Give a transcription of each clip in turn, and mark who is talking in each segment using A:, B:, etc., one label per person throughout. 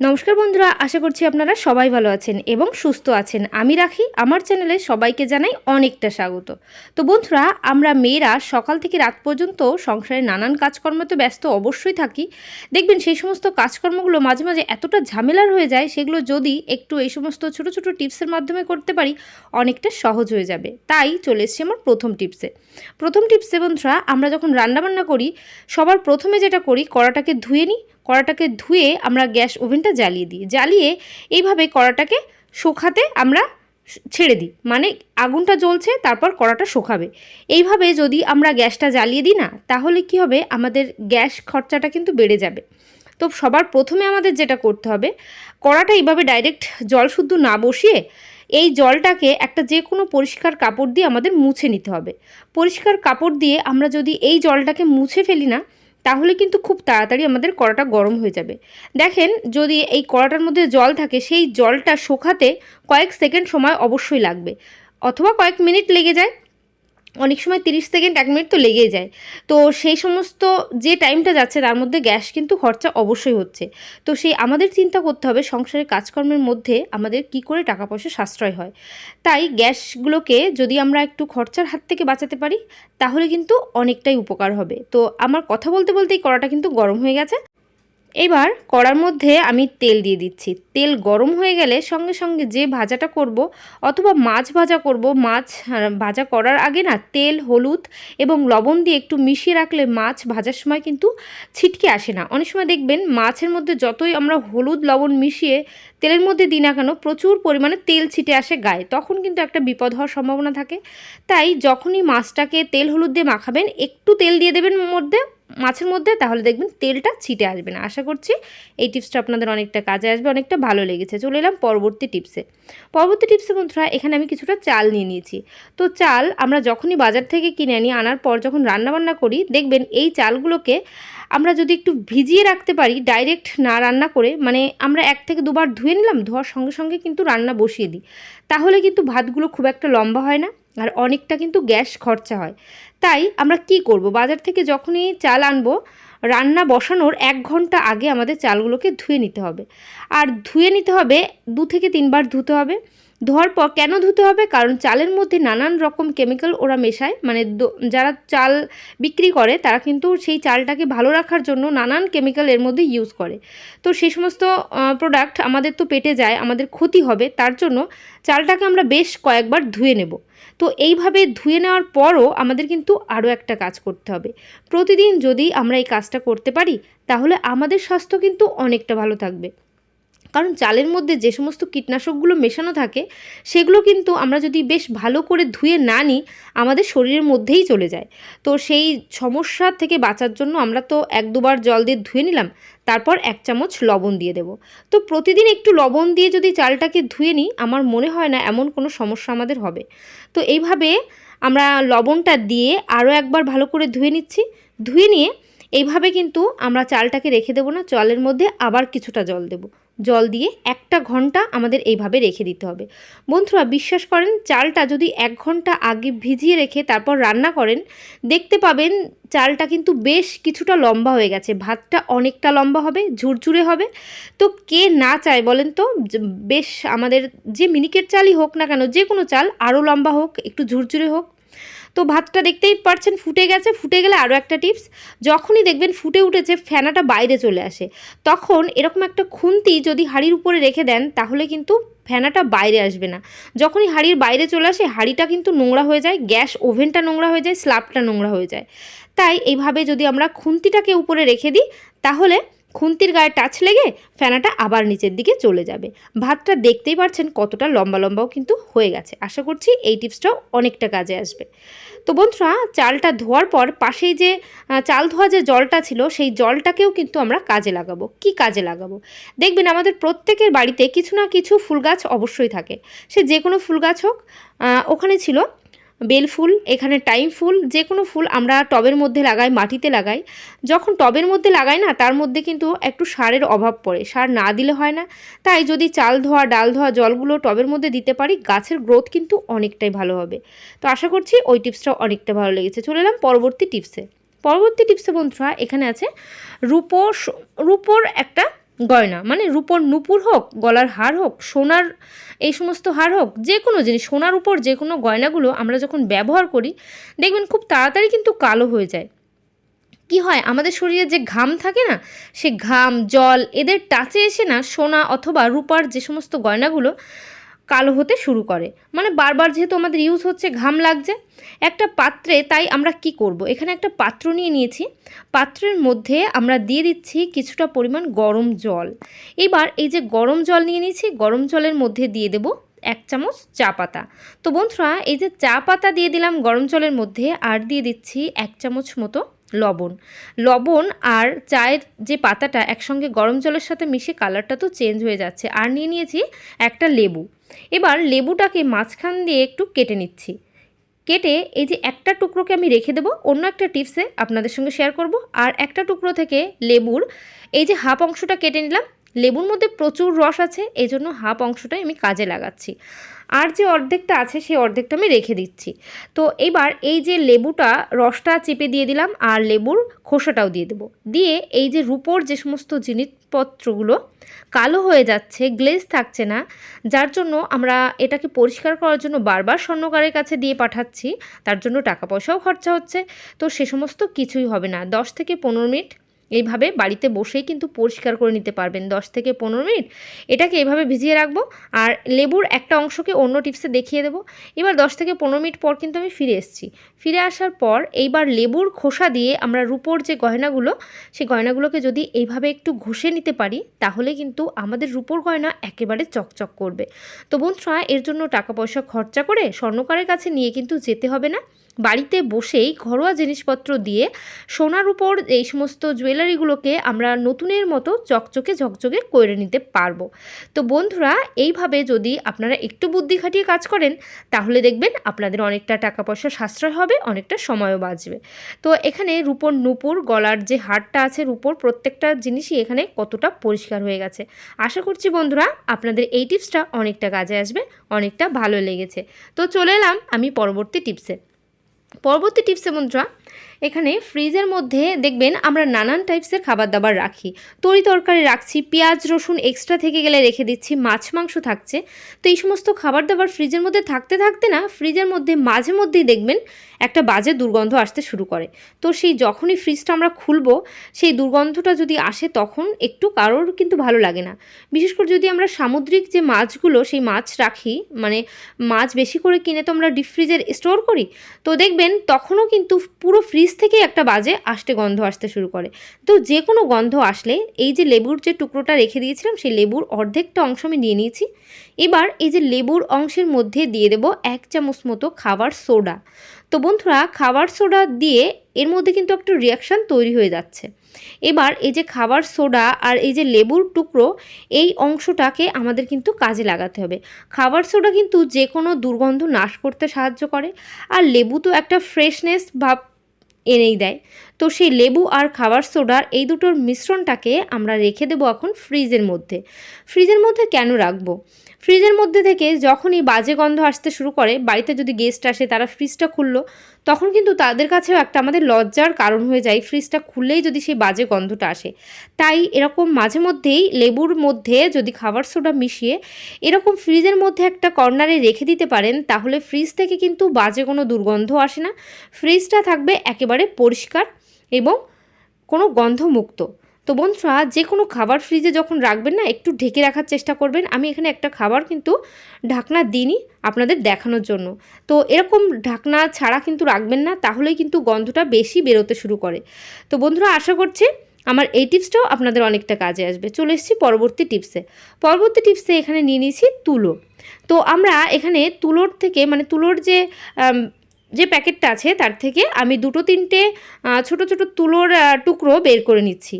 A: নমস্কার বন্ধুরা, আশা করছি আপনারা সবাই ভালো আছেন এবং সুস্থ আছেন। আমি রাখি, আমার চ্যানেলে সবাইকে জানাই অনেকটা স্বাগত। তো বন্ধুরা, আমরা মেয়েরা সকাল থেকে রাত পর্যন্ত সংসারে নানান কাজকর্মতে ব্যস্ত অবশ্যই থাকি। দেখবেন সেই সমস্ত কাজকর্মগুলো মাঝে মাঝে এতটা ঝামেলার হয়ে যায়, সেগুলো যদি একটু এই সমস্ত ছোট ছোট টিপসের মাধ্যমে করতে পারি, অনেকটা সহজ হয়ে যাবে। তাই চলে এসেছি আমার প্রথম টিপসে। প্রথম টিপসে বন্ধুরা, আমরা যখন রান্নাবান্না করি, সবার প্রথমে যেটা করি, কড়াটাকে ধুয়ে নিই কড়াটাকে ধুয়ে আমরা গ্যাস ওভেনটা জ্বালিয়ে দিই। জ্বালিয়ে এইভাবে কড়াটাকে শুকাতে আমরা ছেড়ে দিই। মানে আগুনটা জ্বলছে, তারপর কড়াটা শুকাবে। এইভাবে যদি আমরা গ্যাসটা জ্বালিয়ে দিই না, তাহলে কি হবে? আমাদের গ্যাস খরচাটা কিন্তু বেড়ে যাবে। তো সবার প্রথমে আমাদের যেটা করতে হবে, কড়াটা এইভাবে ডাইরেক্ট জল শুদ্ধ না বসিয়ে এই জলটাকে একটা যে কোনো পরিষ্কার কাপড় দিয়ে আমাদের মুছে নিতে হবে। পরিষ্কার কাপড় দিয়ে আমরা যদি এই জলটাকে মুছে ফেলি না তাহলে কিন্তু খুব তাড়াতাড়ি আমাদের কড়াটা গরম হয়ে যাবে। দেখেন, যদি এই কড়াটার মধ্যে জল থাকে, সেই জলটা শুকাতে কয়েক সেকেন্ড সময় অবশ্যই লাগবে। অথবা কয়েক মিনিট লেগে যায়। অনেক সময় তিরিশ সেকেন্ড, এক মিনিট তো লেগেই যায়। তো সেই সমস্ত যে টাইমটা যাচ্ছে, তার মধ্যে গ্যাস কিন্তু খরচা অবশ্যই হচ্ছে। তো সেই আমাদের চিন্তা করতে হবে, সংসারের কাজকর্মের মধ্যে আমাদের কি করে টাকা পয়সা সাশ্রয় হয়। তাই গ্যাসগুলোকে যদি আমরা একটু খরচার হাত থেকে বাঁচাতে পারি, তাহলে কিন্তু অনেকটাই উপকার হবে। তো আমার কথা বলতে বলতেই কড়াটা কিন্তু গরম হয়ে গেছে। এবার কড়ার মধ্যে আমি তেল দিয়ে দিচ্ছি। তেল গরম হয়ে গেলে সঙ্গে সঙ্গে যে ভাজাটা করব অথবা মাছ ভাজা করব, মাছ ভাজা করার আগে না তেল, হলুদ এবং লবণ দিয়ে একটু মিশিয়ে রাখলে মাছ ভাজার সময় কিন্তু ছিটকে আসে না। অনেক সময় দেখবেন মাছের মধ্যে যতই আমরা হলুদ, লবণ মিশিয়ে তেলের মধ্যে দিই না কেন প্রচুর পরিমাণে তেল ছিটে আসে গায়ে। তখন কিন্তু একটা বিপদ হওয়ার সম্ভাবনা থাকে। তাই যখনই মাছটাকে তেল, হলুদ দিয়ে মাখাবেন, একটু তেল দিয়ে দেবেন মধ্যে মাছের মধ্যে, তাহলে দেখবেন তেলটা ছিটে আসবে না। আশা করছি এই টিপসটা আপনাদের অনেকটা কাজে আসবে, অনেকটা ভালো লেগেছে। চলে এলাম পরবর্তী টিপসে। পরবর্তী টিপসে বন্ধুরা, এখানে আমি কিছুটা চাল নিয়ে নিয়েছি। তো চাল আমরা যখনই বাজার থেকে কিনে আনি, আনার পর যখন রান্নাবান্না করি, দেখবেন এই চালগুলোকে আমরা যদি একটু ভিজিয়ে রাখতে পারি, ডাইরেক্ট না রান্না করে মানে আমরা এক থেকে দুবার ধুয়ে নিলাম, ধোয়ার সঙ্গে সঙ্গে কিন্তু রান্না বসিয়ে দিই। তাহলে কিন্তু ভাতগুলো খুব একটা লম্বা হয় না। আর অনেকটা কিন্তু গ্যাস খরচা হয়। তাই আমরা কি করব? বাজার থেকে যখনই চাল আনব, রান্না বসানোর এক ঘণ্টা আগে আমাদের চালগুলোকে ধুয়ে নিতে হবে। আর ধুয়ে নিতে হবে, দু থেকে তিনবার ধুতে হবে। ধোয়ার পর কেন ধুতে হবে? কারণ চালের মধ্যে নানান রকম কেমিক্যাল ওরা মেশায়। মানে যারা চাল বিক্রি করে, তারা কিন্তু সেই চালটাকে ভালো রাখার জন্য নানান কেমিক্যাল এর মধ্যে ইউজ করে। তো সেই সমস্ত প্রোডাক্ট আমাদের তো পেটে যায়, আমাদের ক্ষতি হবে, তার জন্য চালটাকে আমরা বেশ কয়েকবার ধুয়ে নেব। তো এইভাবে ধুয়ে নেওয়ার পরও আমাদের কিন্তু আরও একটা কাজ করতে হবে। প্রতিদিন যদি আমরা এই কাজটা করতে পারি, তাহলে আমাদের স্বাস্থ্য কিন্তু অনেকটা ভালো থাকবে। কারণ চালের মধ্যে যে সমস্ত কীটনাশকগুলো মেশানো থাকে, সেগুলো কিন্তু আমরা যদি বেশ ভালো করে ধুয়ে না নিই, আমাদের শরীরের মধ্যেই চলে যায়। তো সেই সমস্যা থেকে বাঁচার জন্য আমরা তো এক দুবার জল দিয়ে ধুয়ে নিলাম, তারপর এক চামচ লবণ দিয়ে দেব। তো প্রতিদিন একটু লবণ দিয়ে যদি চালটাকে ধুয়ে নিই, আমার মনে হয় না এমন কোনো সমস্যা আমাদের হবে। তো এইভাবে আমরা লবণটা দিয়ে আরও একবার ভালো করে ধুয়ে নিচ্ছি। ধুয়ে নিয়ে এইভাবে কিন্তু আমরা চালটাকে রেখে দেবো না, চালের মধ্যে আবার কিছুটা জল দেব। জল দিয়ে একটা ঘণ্টা আমাদের এইভাবে রেখে দিতে হবে। বন্ধুরা, বিশ্বাস করেন, চালটা যদি এক ঘণ্টা আগে ভিজিয়ে রেখে তারপর রান্না করেন, দেখতে পাবেন চালটা কিন্তু বেশ কিছুটা লম্বা হয়ে গেছে। ভাতটা অনেকটা লম্বা হবে, ঝুরঝুরে হবে। তো কে না চায় বলেন তো বেশ আমাদের যে মিনিকেট চালই হোক না কেন, যে কোনো চাল আরও লম্বা হোক, একটু ঝুরঝুরে হোক তো ভাতটা দেখতেই পারছেন ফুটে গেছে, ফুটে গেলে আরও একটা টিপস, যখনই দেখবেন ফুটে উঠেছে, ফেনাটা বাইরে চলে আসে। তখন এরকম একটা খুন্তি যদি হাঁড়ির উপরে রেখে দেন, তাহলে কিন্তু ফেনাটা বাইরে আসবে না। যখনই হাঁড়ির বাইরে চলে আসে, হাঁড়িটা কিন্তু নোংরা হয়ে যায়, গ্যাস ওভেনটা নোংরা হয়ে যায়, স্ল্যাবটা নোংরা হয়ে যায়। তাই এইভাবে যদি আমরা খুন্তিটাকে উপরে রেখে দিই, তাহলে খুন্তির গায়ে টাচ লেগে ফেনাটা আবার নিচের দিকে চলে যাবে। ভাতটা দেখতেই পারছেন কতটা লম্বা লম্বাও কিন্তু হয়ে গেছে। আশা করছি এই টিপসটাও অনেকটা কাজে আসবে। তো বন্ধুরা, চালটা ধোয়ার পর পাশেই যে চাল ধোয়া যে জলটা ছিল, সেই জলটাকেও কিন্তু আমরা কাজে লাগাবো। কি কাজে লাগাবো? দেখবেন আমাদের প্রত্যেকের বাড়িতে কিছু না কিছু ফুল গাছ অবশ্যই থাকে। সে যে কোনো ফুল গাছ হোক ওখানে ছিল বেল ফুল, এখানে টাইম ফুল যে কোনো ফুল আমরা টবের মধ্যে লাগাই, মাটিতে লাগাই। যখন টবের মধ্যে লাগাই না, তার মধ্যে কিন্তু একটু সারের অভাব পড়ে। সার না দিলে হয় না। তাই যদি চাল ধোয়া, ডাল ধোয়া জলগুলো টবের মধ্যে দিতে পারি, গাছের গ্রোথ কিন্তু অনেকটাই ভালো হবে। তো আশা করছি ওই টিপসটাও অনেকটা ভালো লেগেছে। চলে এলাম পরবর্তী টিপসে। পরবর্তী টিপসে বন্ধুরা, এখানে আছে রূপোর রূপোর একটা গয়না। মানে রূপর নুপুর হোক, গলার হার হোক, সোনার এই সমস্ত হার হোক, যে কোনো জিনিস, সোনার উপর যে কোনো গয়নাগুলো আমরা যখন ব্যবহার করি, দেখবেন খুব তাড়াতাড়ি কিন্তু কালো হয়ে যায়। কি হয়? আমাদের শরীরে যে ঘাম থাকে না, সে ঘাম, জল, এদের টাচে এসে না সোনা অথবা রূপার যে সমস্ত গয়নাগুলো কালো হতে শুরু করে। মানে বারবার যেহেতু আমাদের ইউজ হচ্ছে, ঘাম লাগছে। একটা পাত্রে তাই আমরা কি করব? এখানে একটা পাত্র নিয়ে নিয়েছি। পাত্রের মধ্যে আমরা দিয়ে দিচ্ছি কিছুটা পরিমাণ গরম জল। এবার এই যে গরম জল নিয়ে নিয়েছি, গরম জলের মধ্যে দিয়ে দেব এক চামচ চা পাতা। তো বন্ধুরা, এই যে চা পাতা দিয়ে দিলাম গরম জলের মধ্যে, আর দিয়ে দিচ্ছি এক চামচ মতো লবণ। লবণ আর চায়ের যে পাতাটা একসঙ্গে গরম জলের সাথে মিশে কালারটা তো চেঞ্জ হয়ে যাচ্ছে। আর নিয়ে নিয়েছি একটা লেবু। এবার লেবুটাকে মাঝখান দিয়ে একটু কেটে নিচ্ছি। কেটে এই যে একটা টুকরোকে আমি রেখে দেবো, অন্য একটা টিপসে আপনাদের সঙ্গে শেয়ার করব। আর একটা টুকরো থেকে লেবুর এই যে হাফ অংশটা কেটে নিলাম। লেবুর মধ্যে প্রচুর রস আছে এই জন্য হাফ অংশটাই আমি কাজে লাগাচ্ছি। আর যে অর্ধেকটা আছে সেই অর্ধেকটা আমি রেখে দিচ্ছি। তো এবার এই যে লেবুটা রসটা চেপে দিয়ে দিলাম আর লেবুর খোসাটাও দিয়ে দেবো। দিয়ে এই যে রুপোর যে সমস্ত জিনিসপত্রগুলো কালো হয়ে যাচ্ছে গ্লেজ থাকছে না, যার জন্য আমরা এটাকে পরিষ্কার করার জন্য বারবার স্বর্ণকারের কাছে দিয়ে পাঠাচ্ছি, তার জন্য টাকা পয়সাও খরচা হচ্ছে। তো সে সমস্ত কিছুই হবে না। দশ থেকে পনেরো মিনিট এইভাবে বাড়িতে বসেই কিন্তু পরিষ্কার করে নিতে পারবেন দশ থেকে পনেরো মিনিট। এটাকে এভাবে ভিজিয়ে রাখব আর লেবুর একটা অংশকে অন্য টিপসে দেখিয়ে দেবো। এবার দশ থেকে পনেরো মিনিট পর কিন্তু আমি ফিরে এসেছি। ফিরে আসার পর এইবার লেবুর খোসা দিয়ে আমরা রুপোর যে গয়নাগুলো, সেই গয়নাগুলোকে যদি এইভাবে একটু ঘষে নিতে পারি, তাহলে কিন্তু আমাদের রুপোর গয়না একেবারে চকচক করবে। তো বন্ধুরা, এর জন্য টাকা পয়সা খরচা করে স্বর্ণকারের কাছে নিয়ে কিন্তু যেতে হবে না। বাড়িতে বসেই ঘরোয়া জিনিসপত্র দিয়ে সোনার উপর এই সমস্ত জুয়েলারিগুলোকে আমরা নতুনের মতো চকচকে ঝকঝকে করে নিতে পারব। তো বন্ধুরা, এইভাবে যদি আপনারা একটু বুদ্ধি খাটিয়ে কাজ করেন, তাহলে দেখবেন আপনাদের অনেকটা টাকা পয়সা সাশ্রয় হবে, অনেকটা সময়ও বাঁচবে। তো এখানে রূপর নূপুর, গলার যে হারটা আছে রূপর প্রত্যেকটা জিনিসই এখানে কতটা পরিষ্কার হয়ে গেছে। আশা করছি বন্ধুরা, আপনাদের এই টিপসটা অনেকটা কাজে আসবে, অনেকটা ভালো লেগেছে। তো চলে এলাম আমি পরবর্তী টিপসে। পরবর্তী টিপসে বন্ধুরা এখানে ফ্রিজের মধ্যে দেখবেন আমরা নানান টাইপসের খাবার দাবার রাখি। তরি তরকারি রাখছি, পেঁয়াজ, রসুন এক্সট্রা থেকে গেলে রেখে দিচ্ছি, মাছ, মাংস থাকছে। তো এই সমস্ত খাবার দাবার ফ্রিজের মধ্যে থাকতে থাকতে না, ফ্রিজের মধ্যে মাঝে মধ্যেই দেখবেন একটা বাজে দুর্গন্ধ আসতে শুরু করে। তো সেই যখনই ফ্রিজটা আমরা খুলবো, সেই দুর্গন্ধটা যদি আসে তখন একটু কারোর কিন্তু ভালো লাগে না। বিশেষ করে যদি আমরা সামুদ্রিক যে মাছগুলো, সেই মাছ রাখি মানে মাছ বেশি করে কিনে তো আমরা ডিপ ফ্রিজের স্টোর করি, তো দেখবেন তখনও কিন্তু পুরো ফ্রিজ থেকে একটা বাজে আসতে গন্ধ আসতে শুরু করে। তো যে কোনো গন্ধ আসলে এই যে লেবুর যে টুকরোটা রেখে দিয়েছিলাম, সেই লেবুর অর্ধেকটা অংশ আমি নিয়ে নিয়েছি। এবার এই যে লেবুর অংশের মধ্যে দিয়ে দেব এক চামচ মতো খাবার সোডা। তো বন্ধুরা, খাবার সোডা দিয়ে এর মধ্যে কিন্তু একটা রিয়াকশান তৈরি হয়ে যাচ্ছে। এবার এই যে খাবার সোডা আর এই যে লেবুর টুকরো, এই অংশটাকে আমাদের কিন্তু কাজে লাগাতে হবে। খাবার সোডা কিন্তু যে কোনো দুর্গন্ধ নাশ করতে সাহায্য করে। আর লেবু তো একটা ফ্রেশনেস ভাব এনেই দেয়। তো সেই লেবু আর খাবার সোডার এই দুটোর মিশ্রণটাকে আমরা রেখে দেবো এখন ফ্রিজের মধ্যে। ফ্রিজের মধ্যে কেন রাখব? ফ্রিজের মধ্যে থেকে যখনই বাজে গন্ধ আসতে শুরু করে, বাড়িতে যদি গেস্ট আসে, তারা ফ্রিজটা খুললো, তখন কিন্তু তাদের কাছেও একটা আমাদের লজ্জার কারণ হয়ে যায় ফ্রিজটা খুললেই যদি সেই বাজে গন্ধটা আসে। তাই এরকম মাঝে মধ্যেই লেবুর মধ্যে যদি খাবার সোডা মিশিয়ে এরকম ফ্রিজের মধ্যে একটা কর্নারে রেখে দিতে পারেন, তাহলে ফ্রিজ থেকে কিন্তু বাজে কোনো দুর্গন্ধ আসে না। ফ্রিজটা থাকবে একেবারে পরিষ্কার এবং কোনো গন্ধমুক্ত। তো বন্ধুরা, যে কোনো খাবার ফ্রিজে যখন রাখবেন না, একটু ঢেকে রাখার চেষ্টা করবেন। আমি এখানে একটা খাবার কিন্তু ঢাকনা দিইনি আপনাদের দেখানোর জন্য। তো এরকম ঢাকনা ছাড়া কিন্তু রাখবেন না, তাহলেই কিন্তু গন্ধটা বেশি বেরোতে শুরু করে। তো বন্ধুরা, আশা করছি আমার এই টিপসটাও আপনাদের অনেকটা কাজে আসবে। চলে এসেছি পরবর্তী টিপসে। পরবর্তী টিপসে এখানে নিয়ে নিয়েছি তুলো। তো আমরা এখানে তুলোর থেকে মানে তুলোর যে যে প্যাকেটটা আছে, তার থেকে আমি দুটো তিনটে ছোট ছোট তুলোর টুকরো বের করে নিচ্ছি।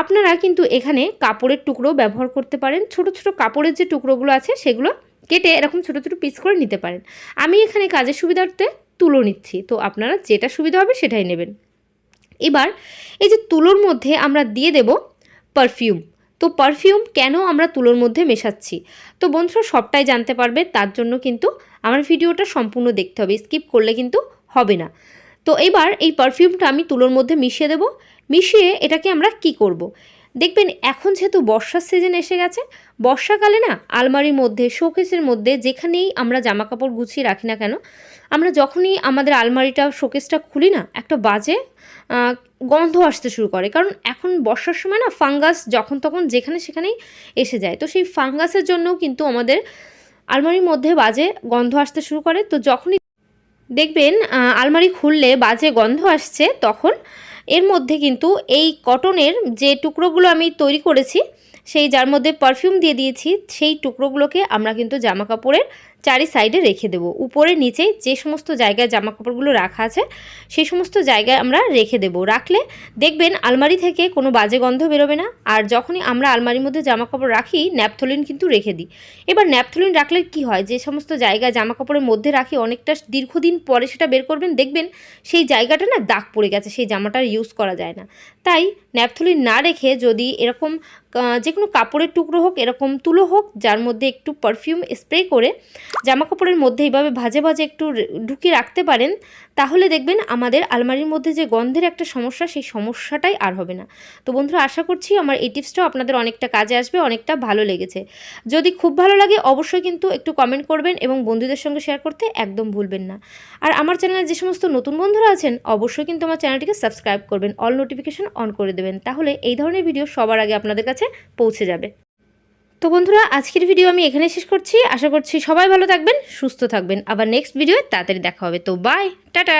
A: আপনারা কিন্তু এখানে কাপড়ের টুকরো ব্যবহার করতে পারেন। ছোট ছোট কাপড়ের যে টুকরোগুলো আছে সেগুলো কেটে এরকম ছোট ছোট পিস করে নিতে পারেন। আমি এখানে কাজের সুবিধার্থে তুলো নিচ্ছি। তো আপনারা যেটা সুবিধা হবে সেটাই নেবেন। এবার এই যে তুলোর মধ্যে আমরা দিয়ে দেব পারফিউম তো পারফিউম কেন আমরা তুলোর মধ্যে মেশাচ্ছি? তো বন্ধুরা সবটাই জানতে পারবে, তার জন্য কিন্তু আমার ভিডিওটা সম্পূর্ণ দেখতে হবে। স্কিপ করলে কিন্তু হবে না। তো এবার এই পারফিউমটা আমি তুলোর মধ্যে মিশিয়ে দেব। মিশিয়ে এটাকে আমরা কি করব। দেখবেন এখন যেহেতু বর্ষার সিজন এসে গেছে, বর্ষাকালে না আলমারির মধ্যে শোকেসের মধ্যে যেখানেই আমরা জামা কাপড় গুছিয়ে রাখি না কেন, আমরা যখনই আমাদের আলমারিটা শোকেসটা খুলি না, একটা বাজে গন্ধ আসতে শুরু করে। কারণ এখন বর্ষার সময় না ফাঙ্গাস যখন তখন যেখানে সেখানেই এসে যায়। তো সেই ফাঙ্গাসের জন্যও কিন্তু আমাদের আলমারির মধ্যে বাজে গন্ধ আসতে শুরু করে। তো যখনই দেখবেন আলমারি খুললে বাজে গন্ধ আসছে তখন। এর মধ্যে কিন্তু এই কটনের যে টুকরোগুলো আমি তৈরি করেছি, সেই যার মধ্যে পারফিউম দিয়ে দিয়েছি, সেই টুকরোগুলোকে আমরা কিন্তু জামা কাপড়ের চারি সাইডে রেখে দেবো। উপরে, নিচে যে সমস্ত জায়গায় জামা কাপড়গুলো রাখা আছে, সেই সমস্ত জায়গায় আমরা রেখে দেবো। রাখলে দেখবেন আলমারি থেকে কোনো বাজে গন্ধ বেরোবে না। আর যখনই আমরা আলমারির মধ্যে জামা কাপড় রাখি, ন্যাপথলিন কিন্তু রেখে দিই। এবার ন্যাপথলিন রাখলে কি হয়? যে সমস্ত জায়গায় জামা কাপড়ের মধ্যে রাখি, অনেকটা দীর্ঘদিন পরে সেটা বের করবেন, দেখবেন সেই জায়গাটা না দাগ পড়ে গেছে, সেই জামাটার ইউজ করা যায় না। তাই ন্যাপথলিন না রেখে যদি এরকম যে কোনো কাপড়ের টুকরো হোক, এরকম তুলো হোক, যার মধ্যে একটু পারফিউম স্প্রে করে জামা কাপড়ের মধ্যে এইভাবে ভাজে ভাজে একটু ঢুকিয়ে রাখতে পারেন, তাহলে দেখবেন আমাদের আলমারির মধ্যে যে গন্ধের একটা সমস্যা, সেই সমস্যাটাই আর হবে না। তো বন্ধুরা, আশা করছি আমার এই টিপসটাও আপনাদের অনেকটা কাজে আসবে, অনেকটা ভালো লেগেছে। যদি খুব ভালো লাগে, অবশ্যই কিন্তু একটু কমেন্ট করবেন এবং বন্ধুদের সঙ্গে শেয়ার করতে একদম ভুলবেন না। আর আমার চ্যানেলে যে সমস্ত নতুন বন্ধুরা আছেন, অবশ্যই কিন্তু আমার চ্যানেলটিকে সাবস্ক্রাইব করবেন অল নোটিফিকেশন অন করে দেবেন। তাহলে এই ধরনের ভিডিও সবার আগে আপনাদের কাছে পৌঁছে যাবে। তো বন্ধুরা, আজকের ভিডিও আমি এখানে শেষ করছি। আশা করছি সবাই ভালো থাকবেন, সুস্থ থাকবেন। আবার নেক্সট ভিডিও তাড়াতাড়ি দেখা হবে। তো বাই টাটা!